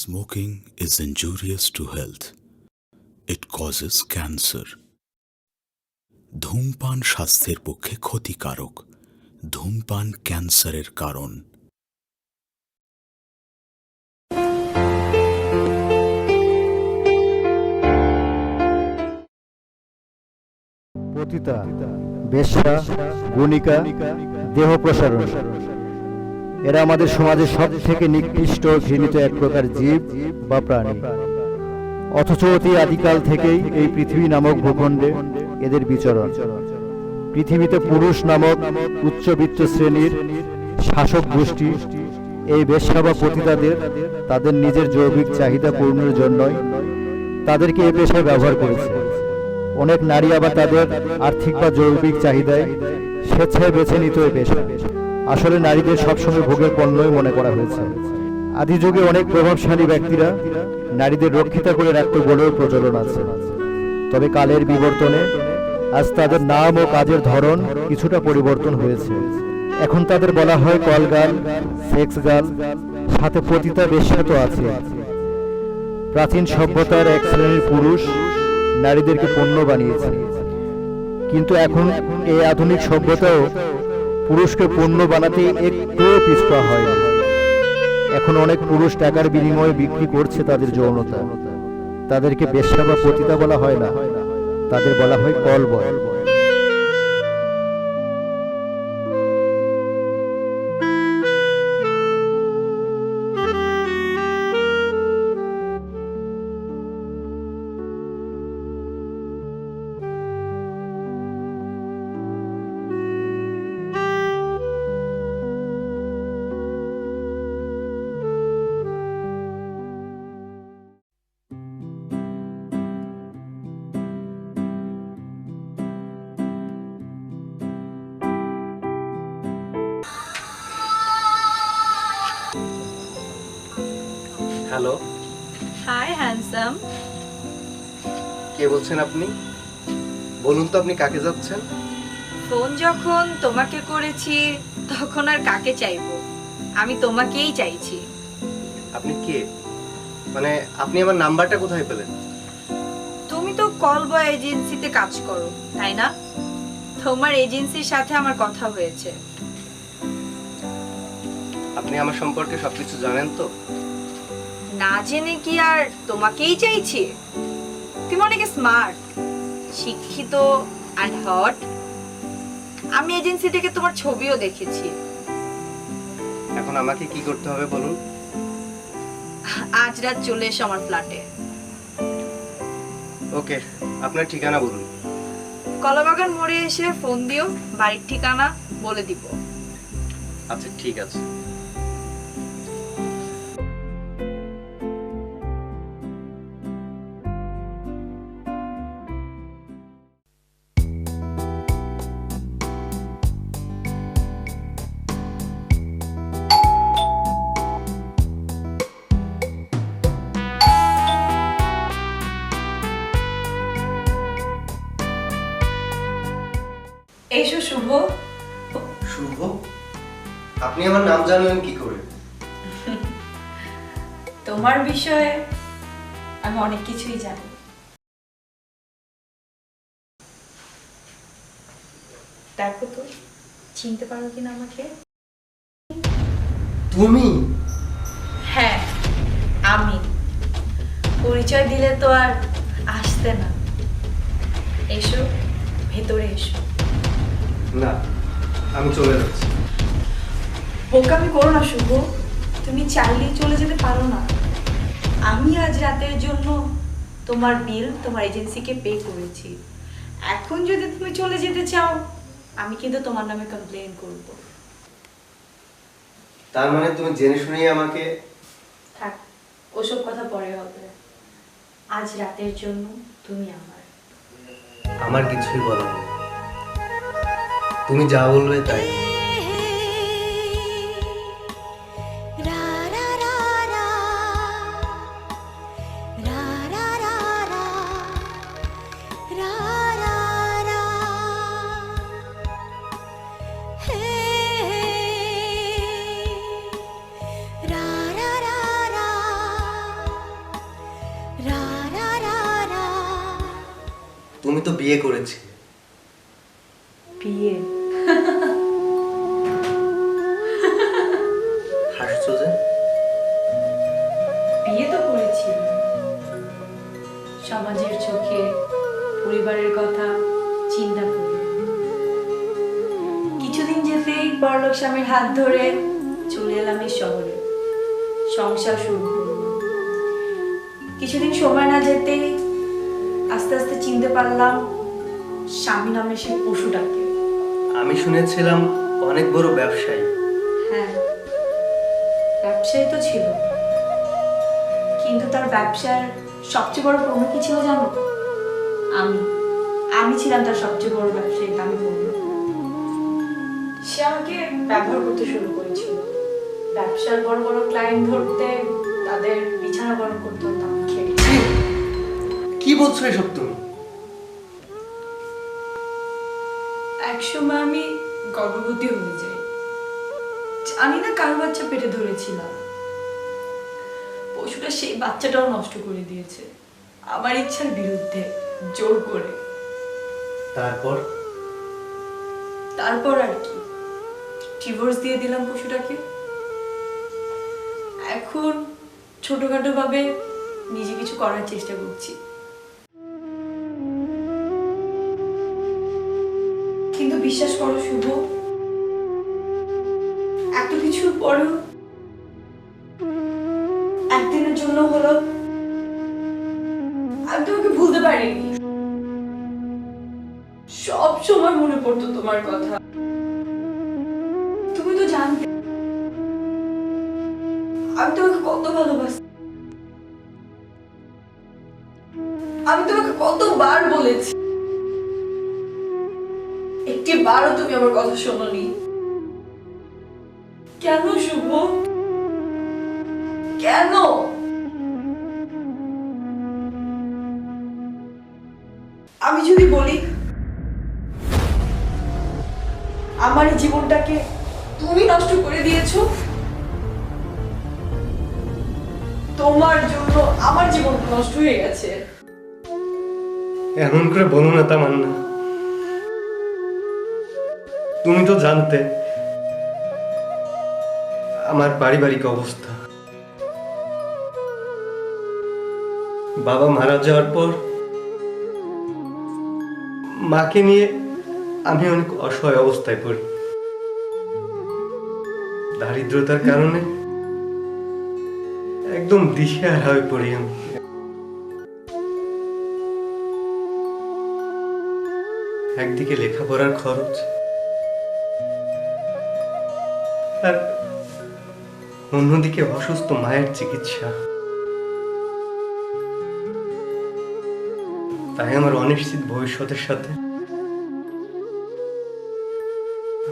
Smoking is injurious to health. It causes cancer. ধূমপান স্বাস্থ্যের পক্ষে ক্ষতিকারক ধূমপান ক্যান্সারের কারণ পতিতা বেশ্যা গণিকা দেহ প্রসারণ এরা আমাদের সমাজের সব থেকে নিকৃষ্ট ঘৃণিত এক প্রকার জীব বা প্রাণী। অথচ অতি আদিকাল থেকেই এই পৃথিবী নামক ভূখণ্ডে এদের বিচরণ। পৃথিবীতে পুরুষ নামক উচ্চবিত্ত শ্রেণির শাসক গোষ্ঠী, এই বেশ্যা বা পতিতাদের তাদের নিজের যৌবিক চাহিদা পূর্ণের জন্যই তাদেরকে এ পেশায় ব্যবহার করেছে। অনেক নারী আবার তাদের আর্থিক বা জৈবিক চাহিদায় স্বেচ্ছায় বেছে নিত এই পেশা আসলে নারীদের সবসময় ভোগের পণ্যই মনে করা হয়েছে। আদি যুগে অনেক প্রভাবশালী ব্যক্তিরা নারীদের রক্ষিতা করে রাখত বলেও প্রচলন আছে। তবে কালের বিবর্তনে আজ তাদের নাম ও কাজের ধরন কিছুটা পরিবর্তন হয়েছে। এখন তাদের বলা হয় কল গাল সেক্স গাল, সাথে পতিতা বেশ্যা তো আছে। প্রাচীন সভ্যতার এক শ্রেণির পুরুষ নারীদেরকে পণ্য বানিয়েছে। কিন্তু এখন এই আধুনিক সভ্যতাও পুরুষকে পণ্য বানাতে একটুও পিছপা হয়। এখন অনেক পুরুষ টাকার বিনিময়ে বিক্রি করছে তাদের যৌনতা। তাদেরকে বেশ্যা বা পতিতা বলা হয় না। তাদের বলা হয় call boy hello hi handsome কে বলছেন আপনি? বলুন তো আপনি কাকে যাচ্ছেন? ফোন যখন তোমাকে করেছি তখন আর কাকে চাইব? আমি তোমাকেই চাইছি। আপনি কে? মানে আপনি আমার নাম্বারটা কোথায় পেলেন? তুমি তো কল বয় এজেন্সিতে কাজ করো তাই না? তোমার এজেন্সির সাথে আমার কথা হয়েছে। আপনি আমার সম্পর্কে সবকিছু জানেন তো? না জেনে কি আর তোমাকেই চাইছি? তুমি অনেক স্মার্ট শিক্ষিত অ্যান্ড হট আমি এজেন্সি থেকে তোমার ছবিও দেখেছি। এখন আমাকে কি করতে হবে বলুন? আজ রাত চলে এসো আমার ফ্ল্যাটে ওকে আপনার ঠিকানা বলুন। কলাবাগান মোড়ে এসে ফোন দিও বাড়ির ঠিকানা বলে দিব। আচ্ছা ঠিক আছে। আপনি আমার নাম জানলেন কি করে? তোমার বিষয়ে আমি অনেক কিছুই জানি। দেখো তো চিনতে পারো কিনা আমাকে? তুমি? হ্যাঁ আমি। পরিচয় দিলে তো আর আসতে না। এসো ভেতরে এসো। না আমি চলে যাচ্ছি। বোকামি করো না শুভ। তুমি চাইলেই চলে যেতে পারো না। আমি আজ রাতের জন্য তোমার বিল তোমার এজেন্সিকে পে করেছি। এখন যদি তুমি চলে যেতে চাও আমি কিন্তু তোমার নামে কমপ্লেন করব। তার মানে তুমি জেনে শুনেই আমাকে থাক ওসব কথা পরে হবে। আজ রাতের জন্য তুমি আমার। আমার কিছুই বলো তুমি যা বলবে তাই। তুমি তো বিয়ে করেছিলে বিয়ে? হাসছো যে? বিয়ে তো করেছি। সমাজের চোখে পরিবারের কথা চিন্তা করে। কিছুদিন যেতেই বড়লোক স্বামীর হাত ধরে চলে এলাম এই শহরে। সংসার শুরু কিছুদিন সময় না যেতেই আস্তে আস্তে চিনতে পারলাম স্বামী নামে সেই পশুটাকে আমি শুনেছিলাম অনেক বড় ব্যবসায়ী। হ্যাঁ ব্যবসায়ী তো ছিল। কিন্তু তার ব্যবসার সবচেয়ে বড় পণ্য কি ছিল জানো? আমি আমি ছিলাম তার সবচেয়ে বড় ব্যবসায়ী আমি পণ্য সে আমাকে ব্যবহার করতে শুরু করেছিল। ব্যবসার বড় বড় ক্লায়েন্ট ধরতে তাদের বিছানা গরম করতে হতো আমি খেয়ে! কি বলছো এসব তুমি? একসময় আমি গর্ভবতী হয়ে যাই। জানি না কার বাচ্চা পেটে ধরেছিলাম। পশুটা সেই বাচ্চাটাও নষ্ট করে দিয়েছে। আমার ইচ্ছার বিরুদ্ধে জোর করে। তারপর? তারপর আর কি। ডিভোর্স দিয়ে দিলাম পশুটাকে। এখন ছোটখাটো ভাবে নিজে কিছু করার চেষ্টা করছি। বিশ্বাস করো শুভ। এত কিছুর পরেও একদিনের জন্য হলো আমি তোমাকে ভুলতে পারিনি। সব সময় মনে পড়তো তোমার কথা। তুমি তো জানতে আমি তোমাকে কত ভালোবাসি। আমি তোমাকে কতবার বলেছি। একটি বারও তুমি আমার কথা শোনোনি। কেন শুভ? কেন? আমি যদি বলি, আমার জীবনটাকে তুমি নষ্ট করে দিয়েছ, তোমার জন্য আমার জীবন নষ্ট হয়ে গেছে। এমন করে বলো না, তামান্না। তুমি তো জানতে আমার পারিবারিক অবস্থা। বাবা মারা যাওয়ার পর মাকে নিয়ে আমি অনেক অসহায় অবস্থায় পড়ি। দারিদ্রতার কারণে একদম দিশেহারা হয়ে পড়ি আমি। একদিকে লেখাপড়ার খরচ আর অন্যদিকে অসুস্থ মায়ের চিকিৎসা। তাই আমার অনিশ্চিত ভবিষ্যতের সাথে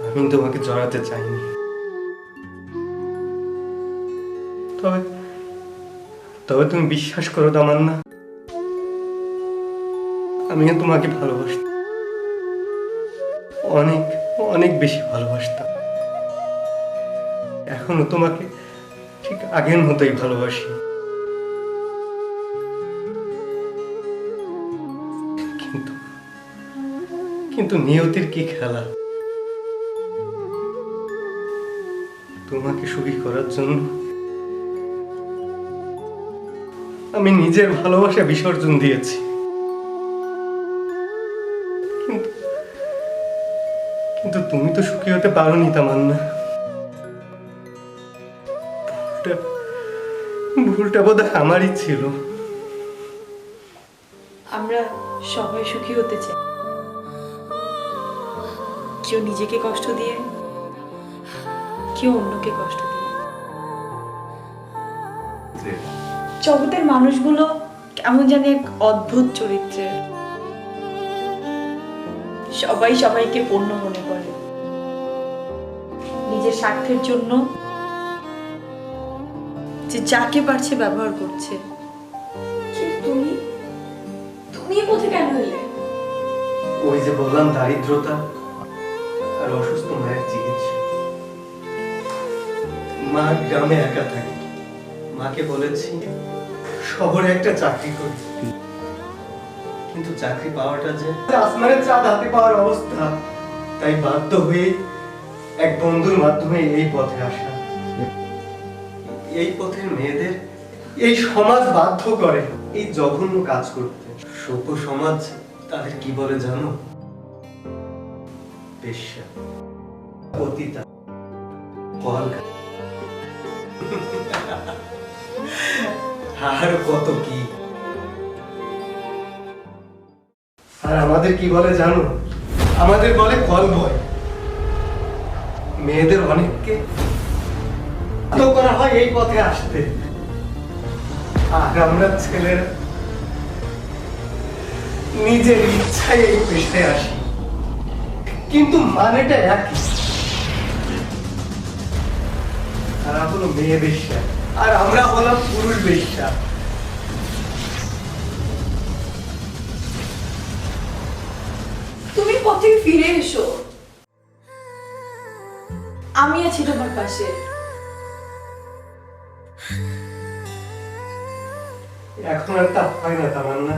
আমি তোমাকে জড়াতে চাইনি। তবে তবে তুমি বিশ্বাস করো তামার না আমিও তোমাকে ভালোবাসতাম। অনেক অনেক বেশি ভালোবাসতাম। এখনও তোমাকে ঠিক আগের মতোই ভালোবাসি। কিন্তু কিন্তু নিয়তির কি খেলা? তোমাকে সুখী করার জন্য আমি নিজের ভালোবাসা বিসর্জন দিয়েছি। কিন্তু তুমি তো সুখী হতে পারোনি তামান্না। ভুলটা ভুলটা বোধ আমারই ছিল। আমরা সবাই সুখী হতে চাই। কেউ নিজেকে কষ্ট দিয়ে কেউ অন্যকে কষ্ট দিয়ে। জগতের মানুষগুলো কেমন জানি এক অদ্ভুত চরিত্রের। সবাই সবাইকে পণ্য মনে করে। নিজের স্বার্থের জন্য যে যাকে পারছে ব্যবহার করছে। তুমি তুমি পথে কেন এলে? ওই যে বললাম দারিদ্রতা আর অসুস্থ মায়ের চিকিৎসা। মা গ্রামে একা থাকে। মাকে বলেছি শহরে একটা চাকরি করি। কিন্তু চাকরি পাওয়াটা যে আসমানের চাঁদ হাতে পাওয়ার অবস্থা। তাই বাধ্য হয়ে এক বন্ধুর মাধ্যমে এই পথে আসা। এই পথের মেয়েদের এই সমাজ বাধ্য করে, এই জঘন্য কাজ করতে। সভ্য সমাজ তাদের কি বলে জানো? আর কত কি? আর আমাদের কি বলে জানো? আমাদের বলে কল বয়। মেয়েদের অনেককে বাধ্য করা হয় এই পথে আসতে। আমরা নিজের ইচ্ছায় এই পেশায় আসি। কিন্তু মানেটা একই। মেয়ে বেশ্যা। আর আমরা হলাম পুরুষ বেশ্যা। তুমি পথে ফিরে এসো। আমি আছি তোমার পাশে। এখন আর তা হয় না তামান্না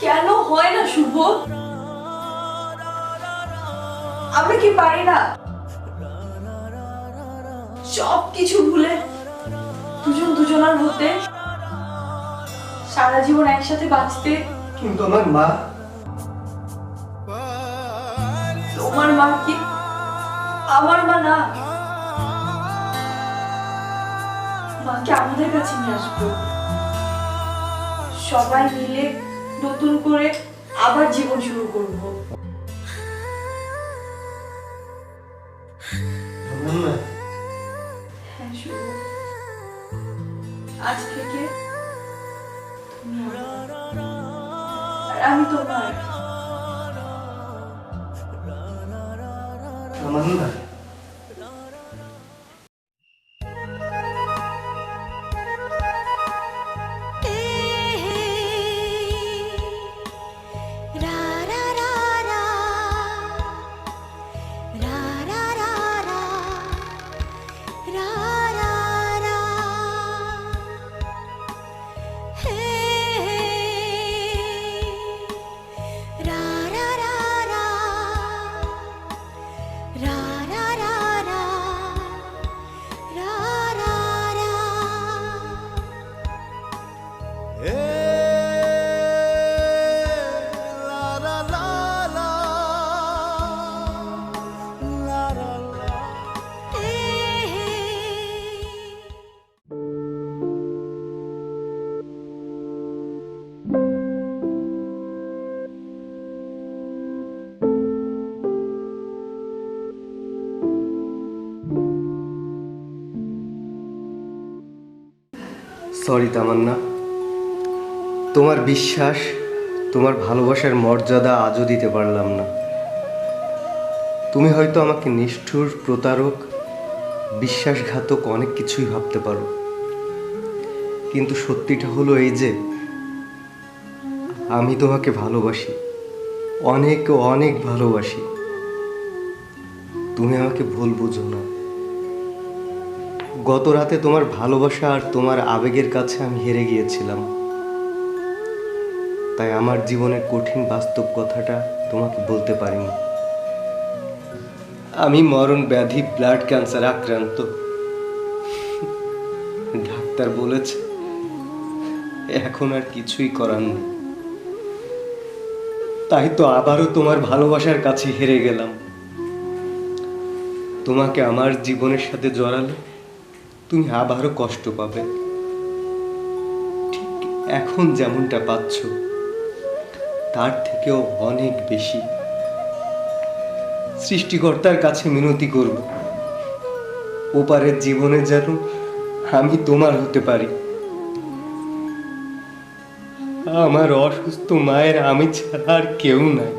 কেন হয় না শুভ? আমরা কি পারি না? সব কিছু ভুলে দুজন দুজনার হতে সারা জীবন একসাথে বাঁচতে কিন্তু আমার মা। তোমার মা কি? আমার মা না। মাকে আমাদের কাছে নিয়ে আসব। সবাই মিলে নতুন করে আবার জীবন শুরু করব। হ্যাঁ আজ থেকে আমার আমি তোমার। তামান্না রা সরি তামান্না। তোমার বিশ্বাস, তোমার ভালোবাসার মর্যাদা আজও দিতে পারলাম না। তুমি হয়তো আমাকে নিষ্ঠুর, প্রতারক, বিশ্বাসঘাতক অনেক কিছুই ভাবতে পারো। কিন্তু সত্যিটা হলো এই যে, আমি তোমাকে ভালোবাসি, অনেক অনেক ভালোবাসি। তুমি আমাকে ভুল বুঝো না। গত রাতে তোমার ভালোবাসা আর তোমার আবেগের কাছে আমি হেরে গিয়েছিলাম। তাই আমার জীবনের কঠিন বাস্তব কথাটা তোমাকে বলতে পারিনি। আমি মরণ ব্যাধি ব্লাড ক্যান্সার আক্রান্ত। ডাক্তার বলেছে, এখন আর কিছুই করার নেই। তাই তো আবারও তোমার ভালোবাসার কাছে হেরে গেলাম। তোমাকে আমার জীবনের সাথে জড়ালে তুমি আবারও কষ্ট পাবে। ঠিক এখন যেমনটা পাচ্ছ, তার থেকেও অনেক বেশি। সৃষ্টিকর্তার কাছে মিনতি করব। ওপারের জীবনে যেন আমি তোমার হতে পারি। আমার অসুস্থ মায়ের আমি ছাড়া আর কেউ নাই।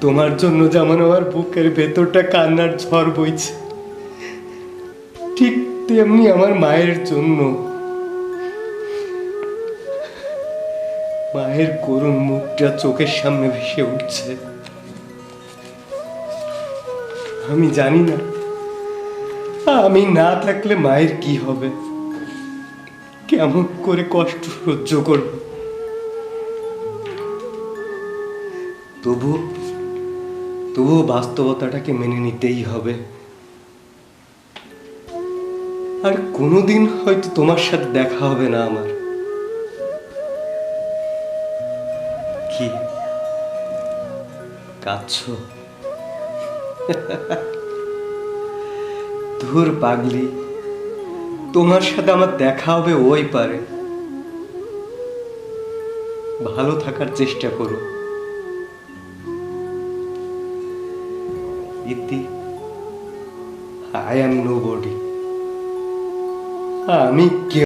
তোমার জন্য যেমন আমার বুকের ভেতরটা কান্নার ঝড় বইছে তেমনি আমার মায়ের জন্য। মায়ের করুণ মুখটা চোখের সামনে ভেসে উঠছে। আমি জানি না। আমি না থাকলে মায়ের কি হবে? কেমন করে কষ্ট সহ্য করব? তবু তবু বাস্তবতাটাকে মেনে নিতেই হবে। আর কোনোদিন হয়তো তোমার সাথে দেখা হবে না আমার। কি? কাঁদছ? ধুর পাগলি, তোমার সাথে আমার দেখা হবে ওই পারে। ভালো থাকার চেষ্টা করো। ইতি, আই এম নো বডি আমি কে